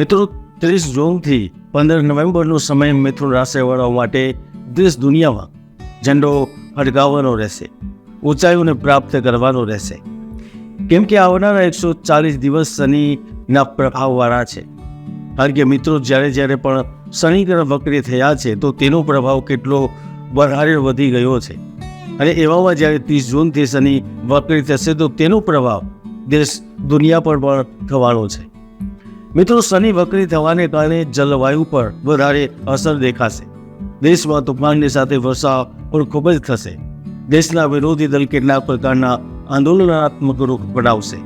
મિત્રો, ત્રીસ જૂનથી પંદર નવેમ્બરનો સમય મિથુન રાશિવાળાઓ માટે દેશ દુનિયામાં ઝંડો હડકાવવાનો રહેશે, ઊંચાઈઓને પ્રાપ્ત કરવાનો રહેશે. કેમ કે આવનારા એકસો ચાલીસ દિવસ શનિના પ્રભાવવાળા છે. કારણ કે મિત્રો, જ્યારે જ્યારે પણ શનિ ગ્રહ વક્રી થયા છે, તો તેનો પ્રભાવ કેટલો વધારે વધી ગયો છે. અને એવામાં જ્યારે ત્રીસ જૂનથી શનિ વક્રી થશે, તો તેનો પ્રભાવ દેશ દુનિયા પર પણ થવાનો છે. મિત્રો, શનિ વક્રી થવાને કારણે જલવાયુ પર વધારે અસર દેખાશે. દેશમાં તુફાનની સાથે વર્ષા પણ ખૂબ જ થશે. દેશના વિરોધી દળ કેટલાક પ્રકારના આંદોલનાત્મક રૂપ બનાવશે.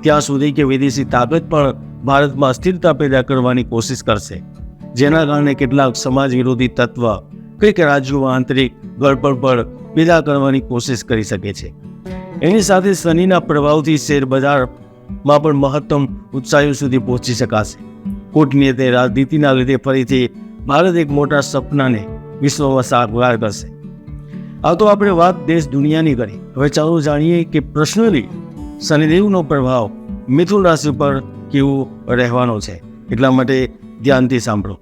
ત્યાં સુધી કે વિદેશી તાકાત પણ ભારતમાં અસ્થિરતા પેદા કરવાની કોશિશ કરશે. જેના કારણે કેટલાક સમાજ વિરોધી તત્વ કંઈક રાજ્યોમાં આંતરિક ગડબડ પર પેદા કરવાની કોશિશ કરી શકે છે. એની સાથે શનિના પ્રભાવથી શેર બજારમાં પણ મહત્તમ ઊંચાઈઓ સુધી પહોંચી શકાશે. કૂટનીતિ રાજનીતિના લીધે ફરીથી ભારત એક મોટા સપનાને વિશ્વમાં સાકાર કરશે. આ તો આપણે વાત દેશ દુનિયાની કરી. હવે ચાલો જાણીએ કે પર્સનલી શનિદેવનો પ્રભાવ મિથુન રાશિ પર કેવો રહેવાનો છે. એટલા માટે ધ્યાનથી સાંભળો.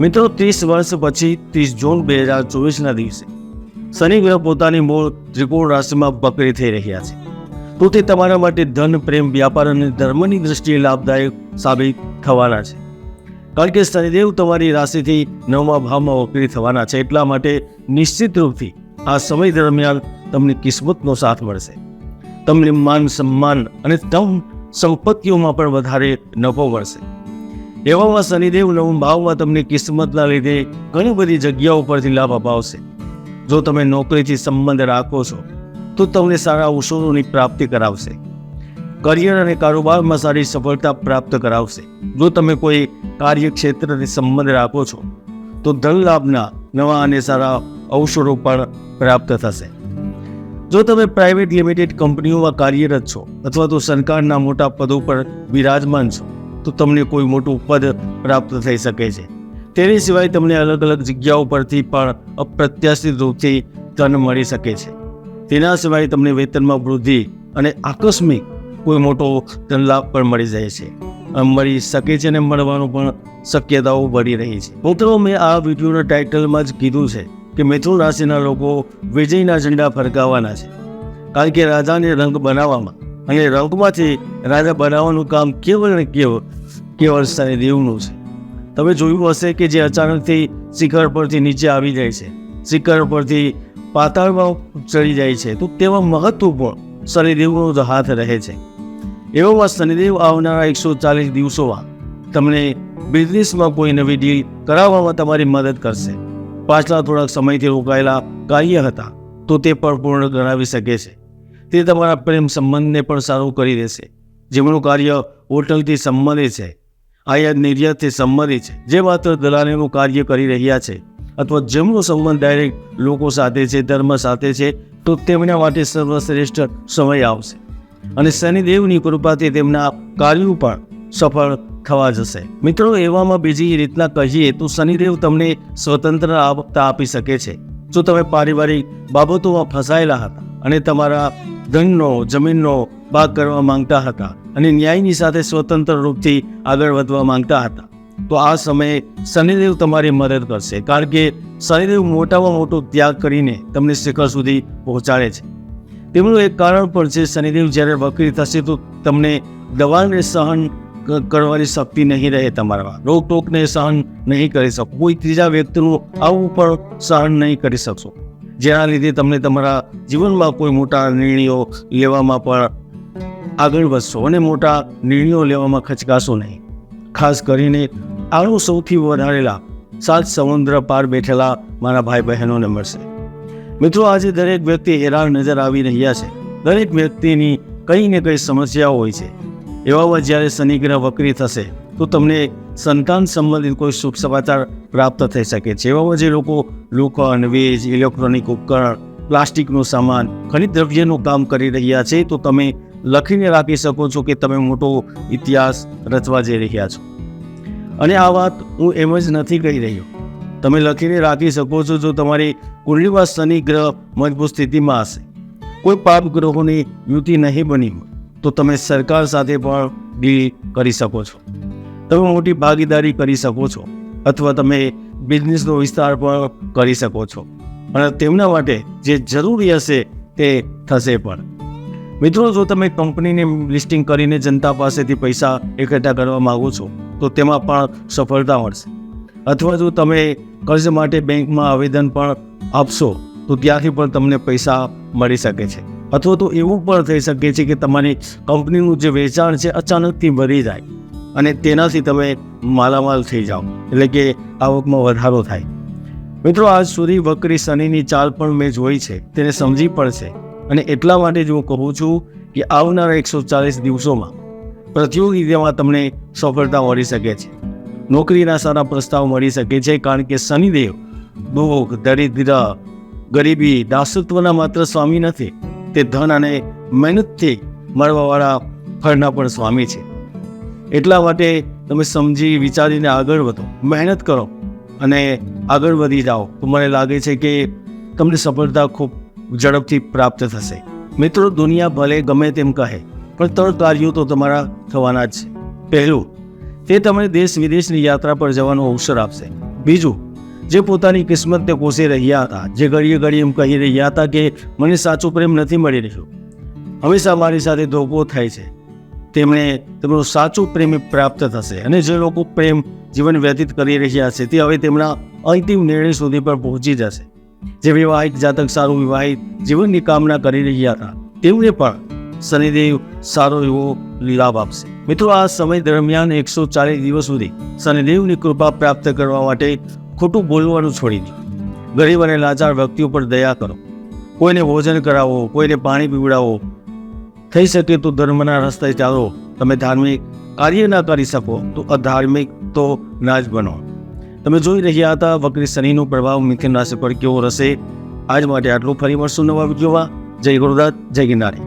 મિત્રો, ત્રીસ વર્ષ પછી ત્રીસ જૂન બે હજાર ચોવીસના દિવસે શનિ ગ્રહ પોતાની મૂળ ત્રિકોણ રાશિમાં બકરી થઈ રહ્યા છે. તો તે તમારા માટે ધન, પ્રેમ, વ્યાપાર અને ધર્મની દ્રષ્ટિએ લાભદાયક સાબિત થવાના છે. કારણ કે શનિદેવ તમારી રાશિથી નવમા ભાવમાં વકરી થવાના છે એટલા માટે નિશ્ચિત રૂપથી આ સમય દરમિયાન તમને કિસ્મતનો સાથ મળશે. તમને માન, સન્માન અને તમ સંપત્તિઓમાં પણ વધારે નફો મળશે. એવામાં શનિદેવ નવમ ભાવમાં તમને કિસ્મતના લીધે ઘણી બધી જગ્યાઓ પરથી લાભ અપાવશે. જો તમે નોકરીથી સંબંધ રાખો છો, તો તમને સારા અવસરોની પ્રાપ્તિ કરાવશે. કરિયર અને કારોબારમાં સારી સફળતા પ્રાપ્ત કરાવશે. જો તમે કોઈ કાર્યક્ષેત્રને સંબંધ રાખો છો, તો ધન લાભના નવા અને સારા અવસરો પણ પ્રાપ્ત થશે. જો તમે પ્રાઇવેટ લિમિટેડ કંપનીઓમાં કાર્યરત છો, અથવા તો સરકારના મોટા પદો પર બિરાજમાન છો, તો તમને કોઈ મોટું પદ પ્રાપ્ત થઈ શકે છે. તેની સિવાય તમને અલગ અલગ જગ્યાઓ પરથી પણ અપ્રત્યાશિત રૂપથી ધન મળી શકે છે. તેના સિવાય તમને વેતનમાં વૃદ્ધિ અને આકસ્મિક કોઈ મોટો ધન લાભ પણ મળી જાય છે. મળી શકે છે અને મળવાનું પણ શક્યતાઓ બની રહી છે. મિત્રો, મેં આ વિડીયોના ટાઇટલમાં જ કીધું છે કે મિથુન રાશિના લોકો વિજયના ઝંડા ફરકાવવાના છે. કારણ કે રાજાને રંગ બનાવવામાં અને રંગમાંથી રાજા બનાવવાનું કામ કેવળ ને કેવળ કેવળ શનિદેવનું છે. તમે જોયું હશે કે જે અચાનકથી શિખર પરથી નીચે આવી જાય છે. શિખર પરથી પાતાળમાં ચડી જાય છે. તો તેમાં મહત્વપૂર્ણ શનિદેવનો જ હાથ રહે છે. એવામાં શનિદેવ આવનારા એકસો ચાલીસ દિવસોમાં તમને બિઝનેસમાં કોઈ નવી ડીલ કરાવવામાં તમારી મદદ કરશે. પાછલા થોડાક સમયથી રોકાયેલા કાર્ય હતા, તો તે પણ પૂર્ણ કરાવી શકે છે. તે તમારા પ્રેમ સંબંધને પણ સારું કરી દેશે. જેમનું કાર્ય હોટલથી સંબંધિત છે આયાત નિર્યાતથી સંબંધિત છે. જે માત્ર દલાલીનું કાર્ય કરી રહ્યા છે અથવા જેમનો સંબંધ ડાયરેક્ટ લોકો સાથે છે, ધર્મ સાથે છે, તો તેમના માટે સર્વશ્રેષ્ઠ સમય આવશે. અને શનિદેવની કૃપાથી તેમના કાર્યો પણ સફળ થવા જશે. મિત્રો, એવામાં બીજી રીતના કહીએ તો શનિદેવ તમને સ્વતંત્ર આપતા આપી શકે છે. જો તમે પારિવારિક બાબતોમાં ફસાયેલા હતા અને તમારા ધનનો, જમીનનો ભાગ કરવા માંગતા હતા અને ન્યાયની સાથે સ્વતંત્ર રૂપથી આગળ વધવા માંગતા હતા. તો આ સમયે શનિદેવ તમારી મદદ કરશે, કારણ કે શનિદેવ મોટામાં મોટો ત્યાગ કરીને તમને શિખર સુધી પહોંચાડે છે. તેમનું એક કારણ પણ છે, શનિદેવ જ્યારે વકરી થશે તો તમને દવાને સહન કરવાની શક્તિ નહીં રહે તમારામાં. રોકટોકને સહન નહીં કરી શકો. કોઈ ત્રીજા વ્યક્તિનું આવું પણ સહન નહીં કરી શકશો. જેના લીધે તમને તમારા જીવનમાં કોઈ મોટા નિર્ણયો લેવામાં પણ આગળ વધશો અને મોટા નિર્ણયો લેવામાં ખચકાશો નહીં. ખાસ કરીને આનો સૌથી વધારે લાભ સાત સમુદ્ર પાર બેઠેલા મારા ભાઈ બહેનોને મળશે. મિત્રો, આજે દરેક વ્યક્તિ હેરાન નજર આવી રહ્યા છે. દરેક વ્યક્તિની કંઈ ને કંઈ સમસ્યાઓ હોય છે. એવામાં જ્યારે શનિ ગ્રહ વક્રી થશે, તો તમને સંતાન સંબંધિત કોઈ શુભ સમાચાર પ્રાપ્ત થઈ શકે છે. એવામાં જે લોકો લોખંડ વીજ, ઇલેક્ટ્રોનિક ઉપકરણ, પ્લાસ્ટિકનું સામાન, ખનિજ દ્રવ્યનું કામ કરી રહ્યા છે, તો તમે લખીને રાખી શકો છો કે તમે મોટો ઇતિહાસ રચવા જઈ રહ્યા છો. અને આ વાત હું એમ જ નથી કહી રહ્યો. તમે લખીને રાખી શકો છો જો તમારી કુંડલીમાં શનિ ગ્રહ મજબૂત સ્થિતિમાં હશે. કોઈ પાપ ગ્રહોની યુતિ નહીં બની હોય, તો તમે સરકાર સાથે પણ ડીલ કરી શકો છો. તમે મોટી ભાગીદારી કરી શકો છો, અથવા તમે બિઝનેસનો વિસ્તાર પણ કરી શકો છો. અને તેમના માટે જે જરૂરી હશે તે થશે પણ. મિત્રો, જો તમે કંપનીને લિસ્ટિંગ કરીને જનતા પાસેથી પૈસા એકઠા કરવા માગો છો, તો તેમાં પણ સફળતા મળશે. અથવા જો તમે કર્જ માટે બેંકમાં આવેદન પણ આપશો, તો ત્યાંથી પણ તમને પૈસા મળી શકે છે. અથવા તો એવું પણ થઈ શકે છે કે તમારી કંપનીનું જે વેચાણ છે અચાનકથી વધી જાય અને તેનાથી તમે માલામાલ થઈ જાઓ, એટલે કે આવકમાં વધારો થાય. મિત્રો, આજ સુધી વકરી શનિની ચાલ પણ મેં જોઈ છે, તેને સમજી પણ છે. અને એટલા માટે જ હું કહું છું કે આવનારા એકસો ચાલીસ દિવસોમાં પ્રતિયોગિતામાં તમને સફળતા મળી શકે છે. નોકરીના સારા પ્રસ્તાવ મળી શકે છે કારણ કે શનિદેવ દુઃખ દરિદ્ર, ગરીબી, દાસત્વના માત્ર સ્વામી નથી, તે ધન અને મહેનતથી મળવાવાળા ફળના પણ સ્વામી છે. એટલા માટે તમે સમજી વિચારીને આગળ વધો, મહેનત કરો અને આગળ વધી જાઓ. તો મને લાગે છે કે તમને સફળતા ખૂબ ઝડપથી પ્રાપ્ત થશે. મિત્રો, દુનિયા ભલે ગમે તેમ કહે, પણ ત્રણ કાર્યો તો તમારા થવાના જ છે. પહેલું, તે તમને દેશ વિદેશની યાત્રા પર જવાનો અવસર આપશે. બીજું, જે પોતાની કિસ્મતને કોસી રહ્યા હતા, જે ઘડીએ ઘડી એમ કહી રહ્યા હતા કે, મને સાચો પ્રેમ નથી મળી રહ્યો. હંમેશા મારી સાથે ધોકો થાય છે. તેમણે તેમનો સાચો પ્રેમ પ્રાપ્ત થશે. અને જે લોકો પ્રેમ જીવન વ્યતીત કરી રહ્યા છે, તે હવે તેમના અંતિમ નિર્ણય સુધી પર પહોંચી જશે. જે વિવાહિત જાતક સારું વિવાહિત જીવનની કામના કરી રહ્યા હતા, તેમને પણ શનિદેવ સારો એવો લાભ આપશે. મિત્રો, આ સમય દરમિયાન એકસો ચાલીસ દિવસ સુધી શનિદેવની કૃપા પ્રાપ્ત કરવા માટે ખોટું બોલવાનું છોડી દો. ગરીબ અને લાચાર વ્યક્તિઓ પર દયા કરો. કોઈને ભોજન કરાવો, કોઈને પાણી પીવડાવો. થઈ શકે તો ધર્મના રસ્તે ચાલો. તમે ધાર્મિક કાર્ય ના કરી શકો તો અધાર્મિક તો ના જ બનો. તમે જોઈ રહ્યા હતા વક્રી શનિનો પ્રભાવ મિથુન રાશિ પર કેવો રહેશે? આજ માટે આટલું. ફરી મળશું નવા વિડીયોમાં. જય ગુરુદાસ જય ગિરનારી.